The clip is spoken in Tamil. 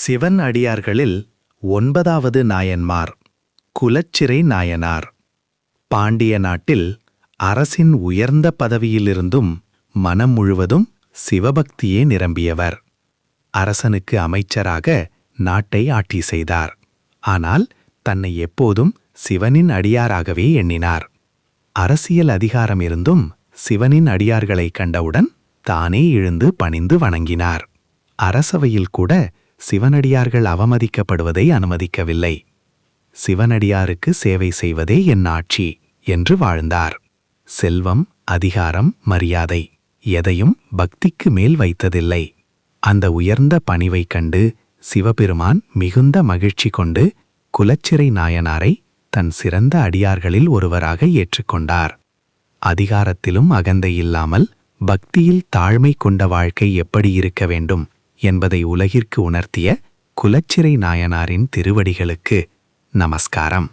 சிவன் அடியார்களில் ஒன்பதாவது நாயன்மார் குலச்சிறை நாயனார். பாண்டிய நாட்டில் அரசின் உயர்ந்த பதவியிலிருந்தும் மனம் முழுவதும் சிவபக்தியே நிரம்பியவர். அரசனுக்கு அமைச்சராக நாட்டை ஆட்சி செய்தார். ஆனால் தன்னை எப்போதும் சிவனின் அடியாராகவே எண்ணினார். அரசியல் அதிகாரம் இருந்தும் சிவனின் அடியார்களைக் கண்டவுடன் தானே எழுந்து பணிந்து வணங்கினார். அரசவையில் கூட சிவனடியார்கள் அவமதிக்கப்படுவதை அனுமதிக்கவில்லை. சிவனடியாருக்கு சேவை செய்வதே என் ஆட்சி என்று வாழ்ந்தார். செல்வம் அதிகாரம் மரியாதை எதையும் பக்திக்கு மேல் வைத்ததில்லை. அந்த உயர்ந்த பணிவைக் கண்டு சிவபெருமான் மிகுந்த மகிழ்ச்சி கொண்டு குலச்சிறை நாயனாரை தன் சிறந்த அடியார்களில் ஒருவராக ஏற்றுக்கொண்டார். அதிகாரத்திலும் அகந்தை இல்லாமல் பக்தியில் தாழ்மை கொண்ட வாழ்க்கை எப்படி இருக்க வேண்டும்? என்பதை உலகிற்கு உணர்த்திய குலச்சிறை நாயனாரின் திருவடிகளுக்கு நமஸ்காரம்.